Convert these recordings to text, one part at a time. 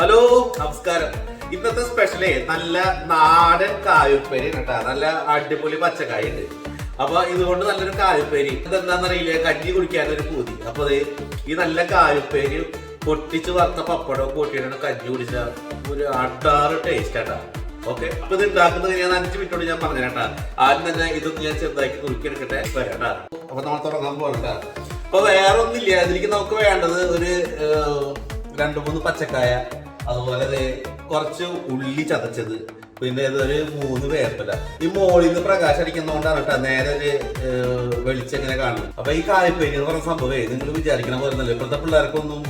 Hello നമസ്കാരം. ഇന്നത്തെ സ്പെഷ്യലേ നല്ല നാടൻ കായുപ്പേരി കേട്ടാ. നല്ല അടിപൊളി പച്ചക്കായ ഉണ്ട്. അപ്പൊ ഇതുകൊണ്ട് നല്ലൊരു കായുപ്പേരി. ഇതെന്താന്നറിയില്ല കഞ്ഞി കുടിക്കാൻ ഒരു പൂതി. അപ്പൊ ഈ നല്ല കായുപ്പേരി പൊട്ടിച്ച് വറുത്ത പപ്പടവും കൂട്ടിയിട്ടാണ് കഞ്ഞി കുടിച്ച ഒരു അട്ടാറ് ടേസ്റ്റ് ആട്ടാ. ഓക്കെ അപ്പൊ ഇത് ഉണ്ടാക്കുന്നത് ഞാൻ അഞ്ച് മിനിറ്റോട് ഞാൻ പറഞ്ഞു കേട്ടാ. ആദ്യം തന്നെ ഇതൊന്ന് ഞാൻ ചെറുതാക്കി കുറിക്കെടുക്കട്ടെ വരാട്ടാ അപ്പൊ നമ്മൾ തുടങ്ങാൻ പോകണ്ട അപ്പൊ വേറെ ഒന്നുമില്ല ഇതിലേക്ക് നമുക്ക് വേണ്ടത് ഒരു രണ്ട് മൂന്ന് പച്ചക്കായ അതുപോലെ കുറച്ച് ഉള്ളി ചതച്ചത്. പിന്നെ ഇതൊരു മൂന്ന് വേപ്പല. ഈ മോളിൽ നിന്ന് പ്രകാശം അടിക്കുന്നതുകൊണ്ടാണ് കേട്ടോ നേരെ ഒരു വെളിച്ചം ഇങ്ങനെ കാണുന്നത്. അപ്പൊ ഈ കായ്പേരി എന്ന് പറഞ്ഞ സംഭവമേ നിങ്ങൾ വിചാരിക്കണ പോലെ ഇപ്പോഴത്തെ പിള്ളേർക്കൊന്നും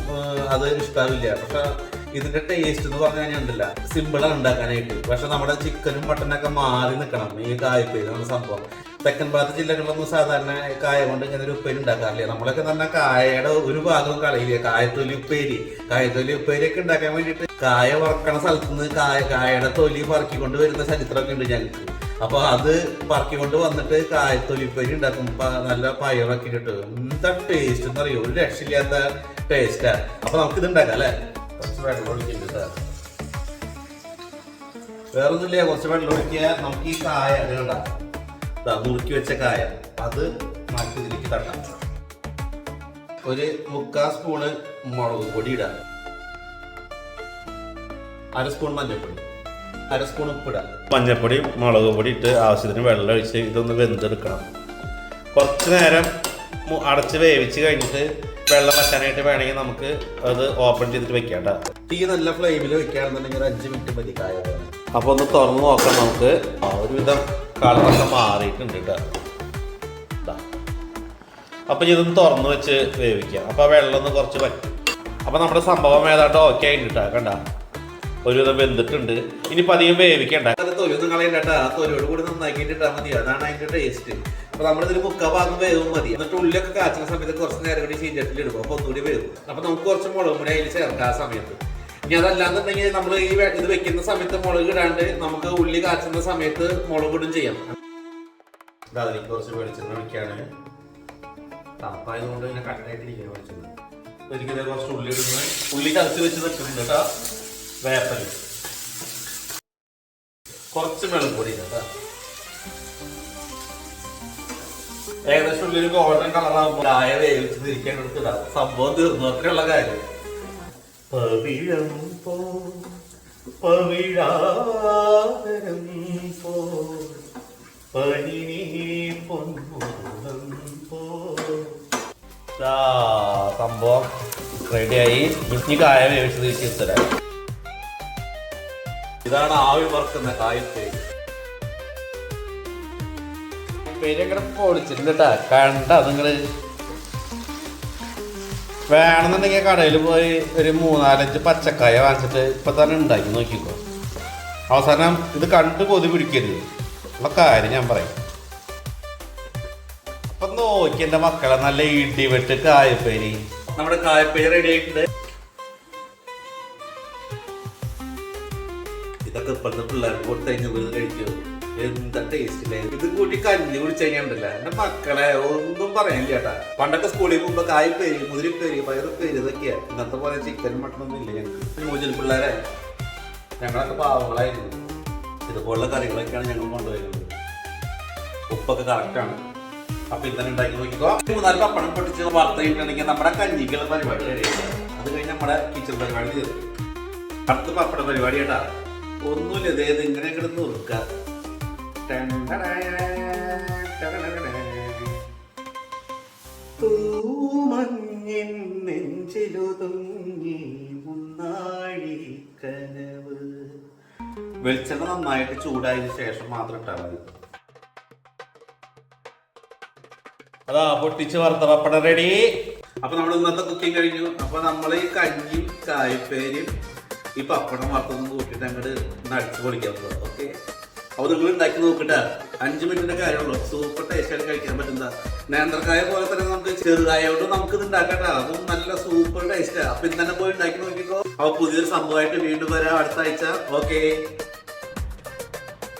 അത് ഇഷ്ടാവില്ല. പക്ഷെ ഇതിന്റെ ടേസ്റ്റ് എന്ന് പറഞ്ഞു കഴിഞ്ഞാൽ ഉണ്ടല്ല സിമ്പിളാണ് ഉണ്ടാക്കാനായിട്ട്. പക്ഷെ നമ്മുടെ ചിക്കനും മട്ടനൊക്കെ മാറി നിൽക്കണം. ഈ എന്ന സംഭവം. തെക്കൻ ഭാഗത്ത് ജില്ലകളിലൊന്നും സാധാരണ കായ കൊണ്ട് ഇങ്ങനെ ഒരു ഉപ്പേരി ഉണ്ടാക്കാറില്ല. നമ്മളൊക്കെ തന്നെ കായയുടെ ഒരു ഭാഗവും കളയില്ല. കായത്തൊലി ഉപ്പേരി. കായത്തൊലി ഉപ്പേരി ഒക്കെ ഉണ്ടാക്കാൻ വേണ്ടിയിട്ട് കായ വറക്കണ സ്ഥലത്ത് നിന്ന് കായ കായയുടെ തൊലി പറക്കിക്കൊണ്ട് വരുന്ന ചരിത്രമൊക്കെ ഉണ്ട് ഞങ്ങൾക്ക്. അപ്പൊ അത് പറക്കിക്കൊണ്ട് വന്നിട്ട് കായത്തൊലി ഉപ്പേരി ഉണ്ടാക്കും. നല്ല പയറൊക്കെ ഇട്ടിട്ട്. എന്താ ടേസ്റ്റ് എന്ന് അറിയോ ഒരു രക്ഷയില്ലാത്ത ടേസ്റ്റാ അപ്പൊ നമുക്ക് ഇത് ഉണ്ടാക്കാം അല്ലെ? വെള്ളം ഒഴിക്കുന്നുണ്ട്. വേറൊന്നുമില്ല കുറച്ച് വെള്ളം ഒഴിക്കുക നമുക്ക് ഈ കായ ദാ നുറുക്കി വെച്ച കായ. അത് മാറ്റി ഇതിലേക്ക് തട്ടാം. ഒരു മുക്കാൽ സ്പൂണ് മുളക് പൊടി ഇടാം. അര സ്പൂൺ മഞ്ഞൾപ്പൊടി. അര സ്പൂൺ ഉപ്പിടാം മഞ്ഞപ്പൊടി മുളക് പൊടി ഇട്ട് ആവശ്യത്തിന് വെള്ളം ഒഴിച്ച് ഇതൊന്ന് വെന്തെടുക്കണം. കുറച്ച് നേരം അടച്ച് വേവിച്ച് കഴിഞ്ഞിട്ട് വെള്ളം വറ്റാനായിട്ട് വേണമെങ്കിൽ നമുക്ക് അത് ഓപ്പൺ ചെയ്തിട്ട് വെക്കാം കേട്ടോ തീ നല്ല ഫ്ലെയിമിൽ വെക്കുകയാണെന്നുണ്ടെങ്കിൽ ഒരു അഞ്ച് മിനിറ്റ് മതി കായ. അപ്പോൾ ഒന്ന് തുറന്ന് നോക്കാം നമുക്ക്. ആ, ഒരുവിധം കളറൊക്കെ മാറിയിട്ടുണ്ട് കേട്ടോ ദാ. അപ്പൊ ഇതൊന്ന് തുറന്ന് വെച്ച് വേവിക്കാം. അപ്പോൾ വെള്ളം ഒന്ന് കുറച്ച് വയ്ക്കും അപ്പൊ നമ്മുടെ സംഭവം ഏതാണ്ട് ഓക്കെ ആയിട്ടാ കണ്ട? ഒരുവിധം വെന്തിട്ടുണ്ട്. ഇനിയിപ്പോ അധികം വേവിക്കണ്ട. അത് തൊലി ഒന്നും കളയണ്ട ആ തൊലിയോട് കൂടി നന്നാക്കിട്ടാ മതി. അതാണ് അതിന്റെ ടേസ്റ്റ് അപ്പൊ നമ്മളിതിൽ മുക്ക ഭാഗം വേവും മതി. എന്നിട്ട് ഉള്ളിലൊക്കെ കാച്ചുന്ന സമയത്ത് കുറച്ച് നേരം കൂടി ചീഞ്ചട്ടിൽ ഇടും. അപ്പൊ ഒന്നുകൂടി വേവും. അപ്പൊ നമുക്ക് കുറച്ച് മുളക് കൂടി അതിൽ ചേർക്കാം ആ സമയത്ത്. ഇനി അതല്ലാന്നുണ്ടെങ്കിൽ നമ്മൾ ഈ ഇത് വെക്കുന്ന സമയത്ത് മുളക് ഇടാണ്ട് നമുക്ക് ഉള്ളി കാച്ചുന്ന സമയത്ത് മുളക് ഇടും ചെയ്യാം. അതിലേക്ക് കുറച്ച് വെളിച്ചെണ്ണ ഒഴിക്കാണ്. തണുപ്പായതുകൊണ്ട് പിന്നെ കട്ടായിട്ടിരിക്കുക വെളിച്ചെണ്ണ. ഒരിക്കലും കുറച്ച് ഉള്ളി ഇടുന്നത്. ഉള്ളി ചതച്ച് വെച്ച് നിൽക്കുന്നുണ്ട് കേട്ടോ. വേപ്പൽ. കുറച്ച് വെള്ളം പൊടി ഏകദേശം ഉള്ളിൽ ഗോൾഡൻ കളറാകുമ്പോൾ ചായ വേവിച്ച് തിരിക്കാൻ കൊടുത്തില്ല സംഭവം തീർന്നു അത്രയുള്ള കാര്യം. സംഭവം റെഡിയായി ഇനി കായ വേവിച്ച് തിരിച്ച് തരാം ഇതാണ് ആവി പറക്കുന്ന കായത്തേക്ക് പേര് അങ്ങനെ പൊളിച്ചിട്ടുണ്ടാ കണ്ട നിങ്ങൾ വേണമെന്നുണ്ടെങ്കിൽ കടയിൽ പോയി ഒരു മൂന്നാലഞ്ച് പച്ചക്കായ വാങ്ങിച്ചിട്ട് ഇപ്പൊ തന്നെ ഉണ്ടാക്കി നോക്കിക്കോ. അവസാനം ഇത് കണ്ട് കൊതി പിടിക്കരുത്. ഉള്ള കാര്യം ഞാൻ പറയും. അപ്പൊ നോക്കി എന്റെ മക്കളെ നല്ല ഇടിവെട്ട് കായപ്പേരി. നമ്മുടെ കായപ്പേരി റെഡി ആയിട്ടുണ്ട്. ഇതൊക്കെ ഇപ്പോഴത്തെ പിള്ളേർക്ക് കൊടുത്തു കഴിഞ്ഞാൽ വെറുതെ കഴിക്കും. എന്താ ടേസ്റ്റ് ഇല്ലേ? ഇത് കൂട്ടി കഞ്ഞി കുടിച്ചു കഴിഞ്ഞാൽ എന്റെ മക്കളെ ഒന്നും പറയാനില്ല ചേട്ടാ പണ്ടൊക്കെ സ്കൂളിൽ പോകുമ്പോ കായപ്പേരി മുതിരിപ്പേരി പയറുപ്പേരി ഇതൊക്കെയാ. ഇന്നത്തെ പോലെ ചിക്കൻ മട്ടൺ ഒന്നും ഇല്ല ന്യൂജൻ പിള്ളേരെ ഞങ്ങളൊക്കെ പാവങ്ങളായിരുന്നു. ഇതുപോലുള്ള കറികളൊക്കെയാണ് ഞങ്ങൾ കൊണ്ടുവരുന്നത്. ഉപ്പൊക്കെ കറക്റ്റാണ് അപ്പൊ ഇന്നലെ ഉണ്ടാക്കി നോക്കിക്കോ. മൂന്നാൽ പപ്പടം പൊട്ടിച്ച് വറുത്തിട്ടുണ്ടെങ്കിൽ നമ്മുടെ കഞ്ഞിക്കുള്ള പരിപാടി അത് കഴിഞ്ഞ് നമ്മുടെ കിച്ചൺ പരിപാടി ചെയ്തു അടുത്ത പപ്പട പരിപാടി കേട്ടാ. ഒന്നുമില്ല ഇതേത് ഇങ്ങനെ കിടന്ന് നോക്കുക തൂമഞ്ഞിൻ നെഞ്ചിലൊതുങ്ങി മുന്നാഴി കനവ്. വെളിച്ചെണ്ണ നന്നായിട്ട് ചൂടായതിനു ശേഷം മാത്രം ഇട്ടാൽ മതി. അതാ പൊട്ടിച്ച് വറുത്ത റെഡി അപ്പൊ നമ്മൾ ഇന്നത്തെ കുക്കിംഗ് കഴിഞ്ഞു. അപ്പൊ നമ്മൾ ഈ കഞ്ഞിയും കായപ്പേരും ഈ പപ്പടം വറുത്തൊന്നും കൂട്ടിയിട്ട് അങ്ങോട്ട് നടിച്ചു പോകും ഓക്കെ? അപ്പൊ നിങ്ങൾ ഉണ്ടാക്കി നോക്കിട്ട. അഞ്ച് മിനിറ്റിന്റെ കാര്യമുള്ളൂ. സൂപ്പർ ടേസ്റ്റ് ആയിട്ട് കഴിക്കാൻ പറ്റുന്ന നേന്ത്രക്കായ പോലെ തന്നെ നമുക്ക് ചെറുതായ കൊണ്ട് നമുക്ക് ഇത് ഉണ്ടാക്കട്ടെ അതും നല്ല സൂപ്പർ ടേസ്റ്റ് അപ്പൊ ഇന്ന് തന്നെ പോയി ഉണ്ടാക്കി നോക്കിക്കോ. അപ്പൊ പുതിയൊരു സംഭവമായിട്ട് വീണ്ടും വരാം അടുത്ത ആഴ്ച. ഓക്കെ?